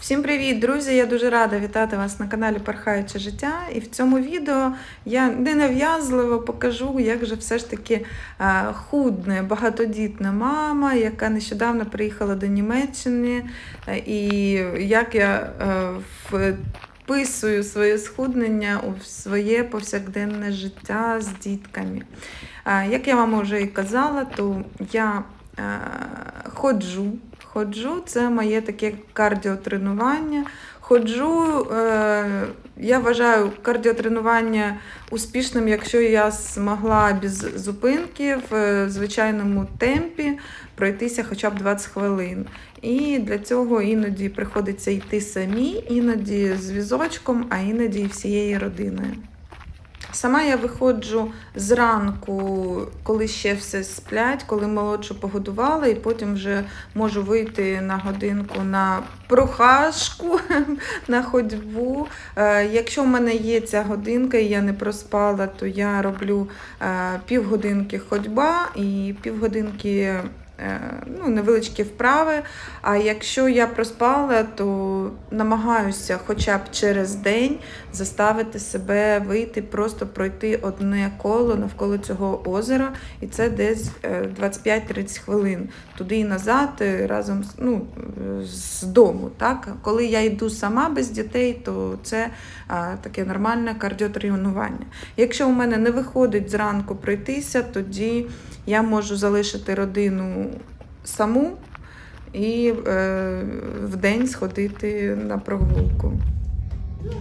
Всім привіт, друзі! Я дуже рада вітати вас на каналі Пархаюче життя. І в цьому відео я ненав'язливо покажу, як же все ж таки е, худне багатодітна мама, яка нещодавно приїхала до Німеччини, е, і як я е, вписую своє схуднення у своє повсякденне життя з дітками. Як я вам вже і казала, то я ходжу. Ходжу, це моє таке кардіотренування. Ходжу, е, я вважаю кардіотренування успішним, якщо я змогла без зупинки в е, звичайному темпі пройтися хоча б 20 хвилин. І для цього іноді приходиться йти самі, іноді з візочком, а іноді всією родиною. Сама я виходжу зранку, коли ще все сплять, коли молодшу погодувала, і потім вже можу вийти на годинку на прохажку, на ходьбу. Е, Якщо в мене є ця годинка і я не проспала, то я роблю е, півгодинки ходьба і півгодинки ну, невеличкі вправи. А якщо я проспала, то намагаюся хоча б через день заставити себе вийти, просто пройти одне коло навколо цього озера, і це десь е, 25-30 хвилин туди і назад е, разом ну, е, з дому. Так? Коли я йду сама без дітей, то це а, таке нормальне кардіотренування. Якщо у мене не виходить зранку пройтися, тоді я можу залишити родину саму і е, в день сходити на прогулку. Вы?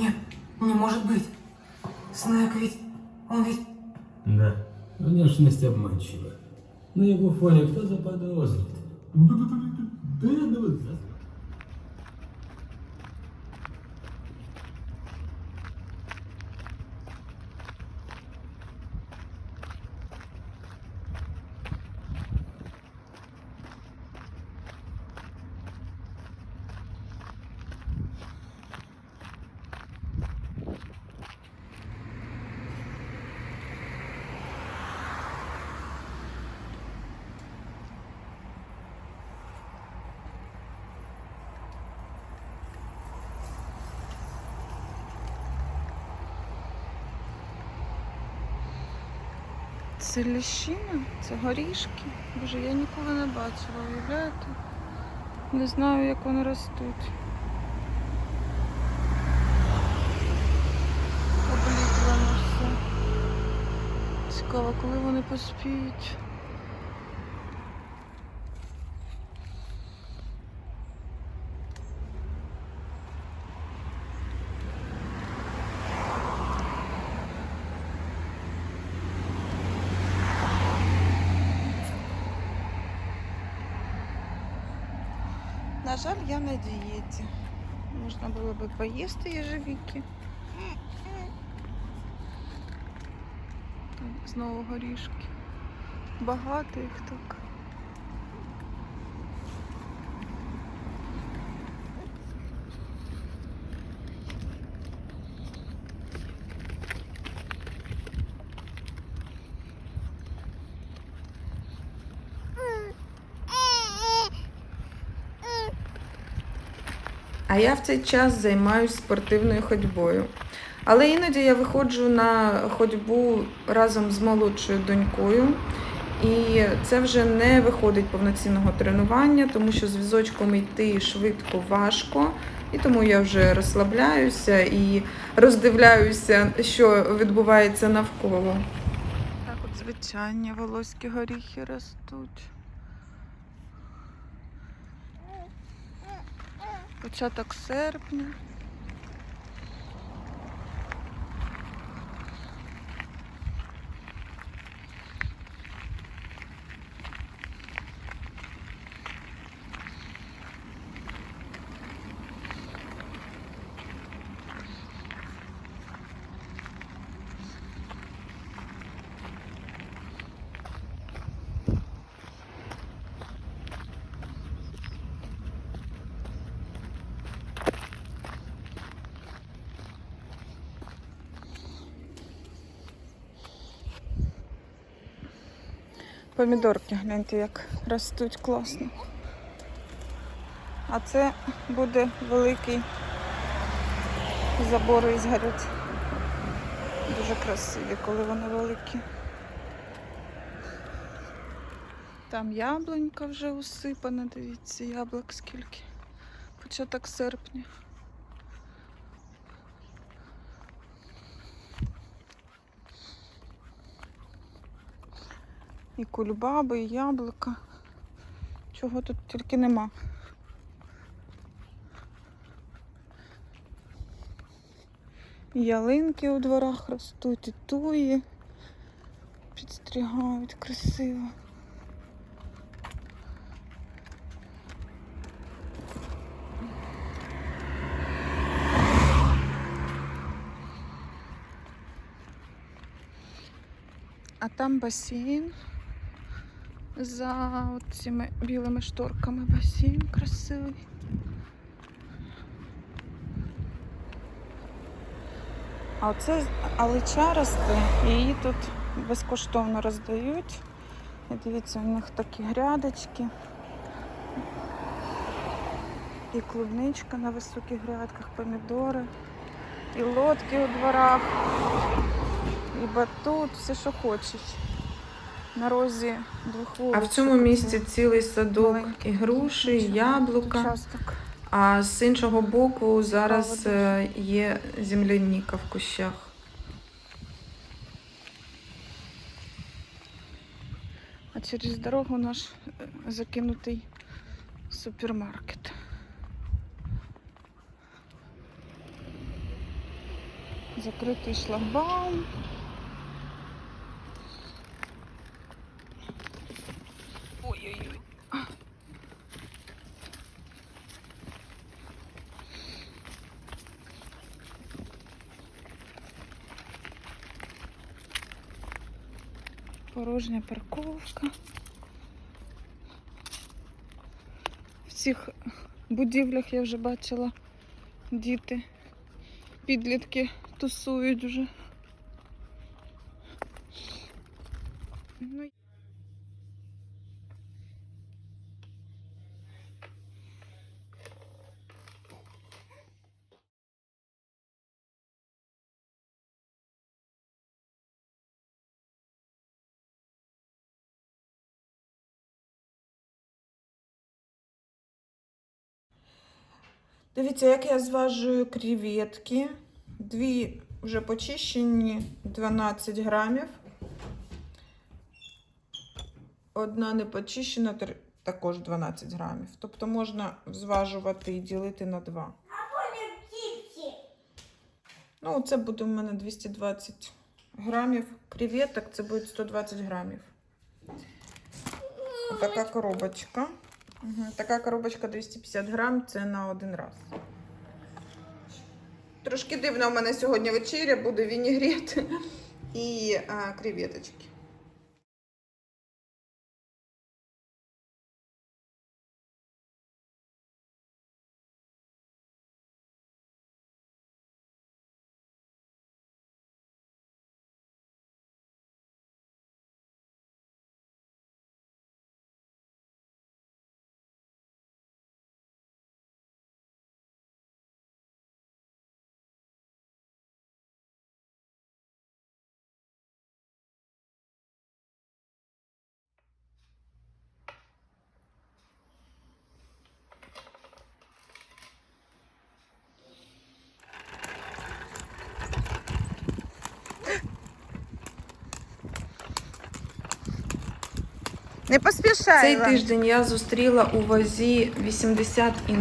Нет, не может быть. Снэк ведь... Он ведь... Да. Внешность обманчива. На его фоне кто заподозрит? Бедного Це ліщина, це горішки. Боже, я ніколи не бачила, уявляєте? Не знаю, як вони ростуть. Обліплено все. Цікаво, коли вони поспіють. На жаль, я на дієті. Можна було би поїсти їжевіки. Знову горішки. Багато їх так. А я в цей час займаюся спортивною ходьбою. Але іноді я виходжу на ходьбу разом з молодшою донькою. І це вже не виходить повноцінного тренування, тому що з візочком йти швидко важко. І тому я вже розслабляюся і роздивляюся, що відбувається навколо. Так от звичайні волоські горіхи ростуть. Початок серпня. Помідорки, гляньте, як ростуть класно. А це буде великий забор ізгородь. Дуже красиві, коли вони великі. Там яблунька вже усипана, дивіться, яблук скільки. Початок серпня. І кульбаби, і яблука. Чого тут тільки нема. Ялинки у дворах ростуть, і туї підстрігають красиво. А там басейн за цими білими шторками басейн красивий. А оце алича росте, її тут безкоштовно роздають. І дивіться, у них такі грядочки. І клубничка на високих грядках, помідори, і лодки у дворах, і батут, все, що хочеш. На розі двох А в цьому місці цілий садок Маленький. і груші, і яблука. Участок. А з іншого боку зараз е, є земляніка в кущах. А через дорогу наш е, закинутий супермаркет. Закритий шлагбаум. Порожня парковка. В цих будівлях я вже бачила діти, підлітки тусують вже. Ну, Дивіться, як я зважую креветки. Дві вже почищені 12 грамів. Одна не почищена, також 12 грамів. Тобто можна зважувати і ділити на 2. Ну, це буде у мене 220 грамів креветок, це буде 120 грамів. Така коробочка. Така коробочка 250 грам, це на один раз. Трошки дивно у мене сьогодні вечеря, буде вінігрет і а, креветочки. Не поспішай. Цей Іван. тиждень я зустріла у вазі 80 і 0.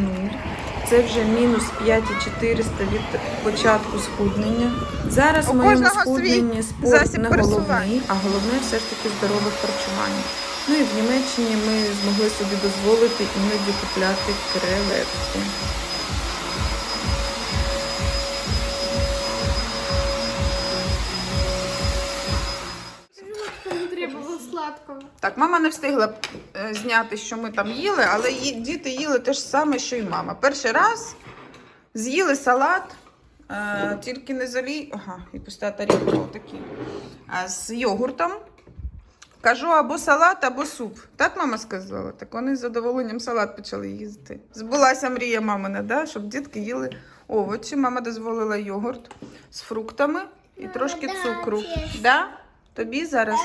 Це вже мінус 5400 від початку схуднення. Зараз У моєму схудненні спорт не головний, а головне все ж таки здорове харчування. Ну і в Німеччині ми змогли собі дозволити іноді купляти креветки. Так, мама не встигла е, зняти, що ми там їли, але діти їли те ж саме, що й мама. Перший раз з'їли салат, е, тільки не залі. Ага, і пуста тарілка отакі. А з йогуртом. Кажу або салат, або суп. Так мама сказала? Так вони з задоволенням салат почали їсти. Збулася мрія мамина, да? щоб дітки їли овочі. Мама дозволила йогурт з фруктами і трошки цукру. Да? Тобі зараз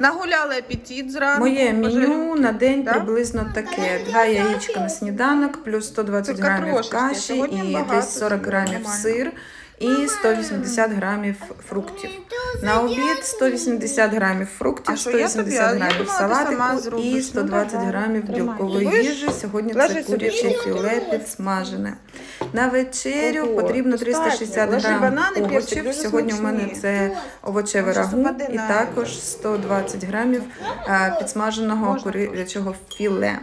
нагуляли апетит зранку. Моє меню на день Да? приблизно таке: два яєчка на сніданок, плюс 120 Це грамів каші і десь 40 грамів нормально. сир і 180 грамів фруктів. На обід 180 грамів фруктів, що, я 180 грамів салатику і Ну, 120 грамів білкової їжі. Сьогодні це куряче філе ні, підсмажене. На вечерю потрібно достатньо. 360 Лежи грам банани, овочів. Сьогодні у мене це овочеве рагу і також 120 грамів е, підсмаженого курячого філе.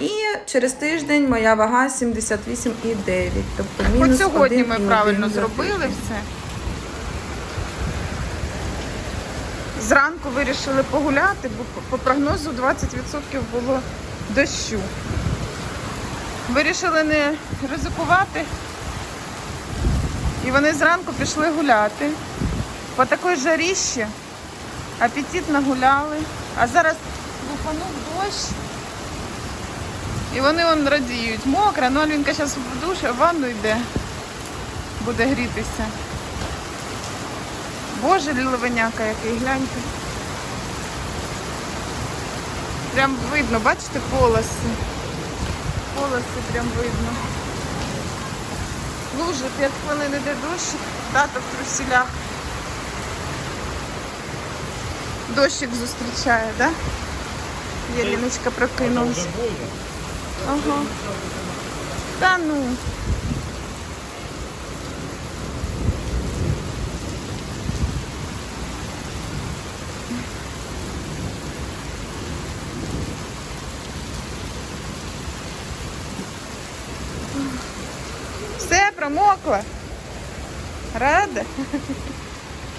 І через тиждень моя вага 78,9, тобто мінус сьогодні ми правильно зробили все. Зранку вирішили погуляти, бо по- по прогнозу 20% було дощу. Вирішили не ризикувати. І вони зранку пішли гуляти. По такій жаріщі апетитно гуляли. А зараз лупанув дощ. І вони вон радіють. Мокра, ну Альвінка зараз в душ, в ванну йде. Буде грітися. Боже, ліловиняка який, гляньте. Прям видно, бачите, полоси. Полоси прям видно. Лужи, 5 хвилин іде дощик, тато в труселях. Дощик зустрічає, так? Да? Єліночка прокинулась. Ага. Та ну. Все, промокла. Рада?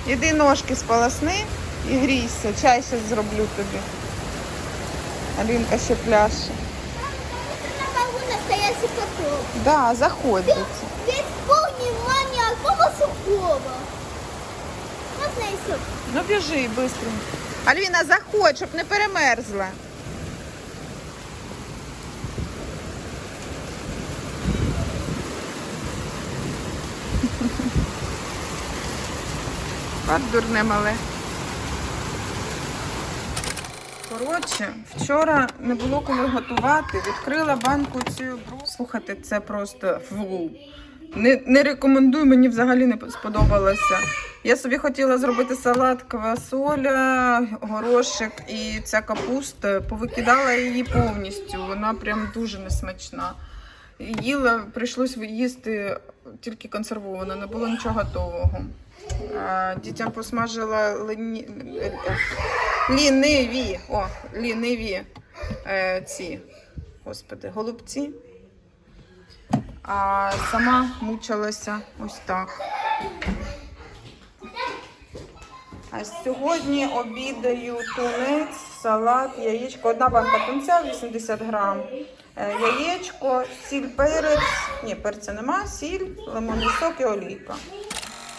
Іди ножки сполосни і грійся. Чай зараз зроблю тобі. Алінка ще пляше. Поток. Да, заходите. Можно еще? Ну біжи быстренько. Альвіна, заходь, щоб не перемерзла. От дурне мале. Коротше, вчора не було коли готувати. Відкрила банку цю бру. Слухайте, це просто фу. Не, не рекомендую, мені взагалі не сподобалося. Я собі хотіла зробити салат квасоля, горошек і ця капуста. Повикидала її повністю. Вона прям дуже несмачна. Їла, прийшлось їсти тільки консервовано, не було нічого готового. Дітям посмажила лині... ліниві, о, ліниві е, ці, господи, голубці. А сама мучилася ось так. А сьогодні обідаю тунець, салат, яєчко. Одна банка тунця 80 грам. Е, Яєчко, сіль, перець. Ні, перця нема, сіль, лимонний сок і олійка.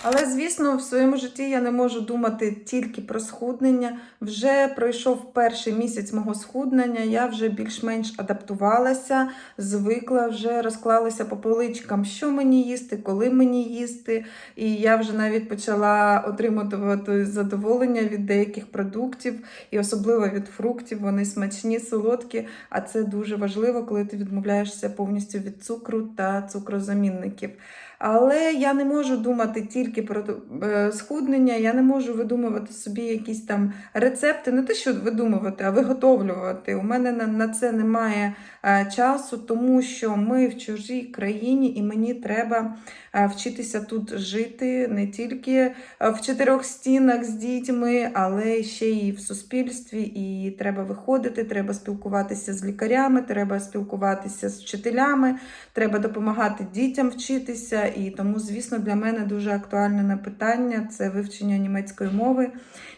Але звісно, в своєму житті я не можу думати тільки про схуднення. Вже пройшов перший місяць мого схуднення. Я вже більш-менш адаптувалася, звикла, вже розклалася по поличкам, що мені їсти, коли мені їсти. І я вже навіть почала отримувати задоволення від деяких продуктів, і особливо від фруктів. Вони смачні, солодкі. А це дуже важливо, коли ти відмовляєшся повністю від цукру та цукрозамінників. Але я не можу думати тільки про е, схуднення, я не можу видумувати собі якісь там рецепти, не те, що видумувати, а виготовлювати. У мене на, це немає е, часу, тому що ми в чужій країні, і мені треба е, вчитися тут жити не тільки в чотирьох стінах з дітьми, але ще й в суспільстві. І треба виходити, треба спілкуватися з лікарями, треба спілкуватися з вчителями, треба допомагати дітям вчитися. І тому, звісно, для мене дуже актуальне питання це вивчення німецької мови.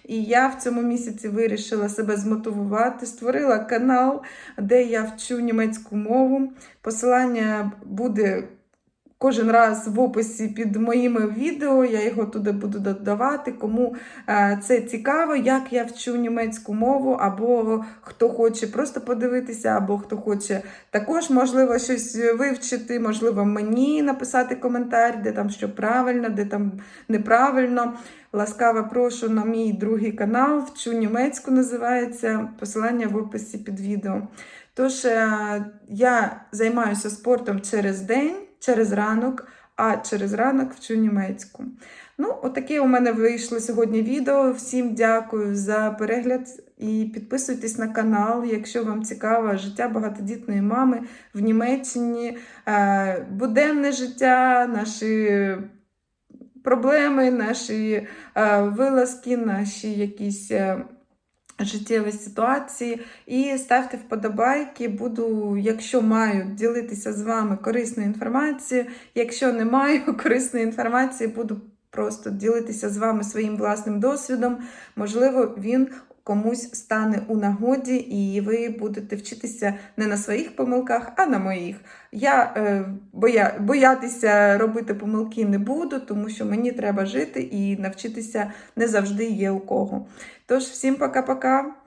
І я в цьому місяці вирішила себе змотивувати, створила канал, де я вчу німецьку мову. Посилання буде кожен раз в описі під моїми відео. Я його туди буду додавати. Кому е, це цікаво, як я вчу німецьку мову, або хто хоче просто подивитися, або хто хоче також, можливо, щось вивчити, можливо, мені написати коментар, де там що правильно, де там неправильно. Ласкаво прошу на мій другий канал, вчу німецьку називається. Посилання в описі під відео. Тож е, я займаюся спортом через день, через ранок, а через ранок вчу німецьку. Ну, отаке у мене вийшло сьогодні відео. Всім дякую за перегляд і підписуйтесь на канал, якщо вам цікаво життя багатодітної мами в Німеччині, е, буденне життя, наші проблеми, наші е, вилазки, наші якісь. е, Життєві ситуації і ставте вподобайки. Буду, якщо маю, ділитися з вами корисною інформацією. Якщо не маю корисної інформації, буду просто ділитися з вами своїм власним досвідом. Можливо, він комусь стане у нагоді, і ви будете вчитися не на своїх помилках, а на моїх. Я е, боя, боятися робити помилки не буду, тому що мені треба жити і навчитися не завжди є у кого. Тож, всім пока-пока.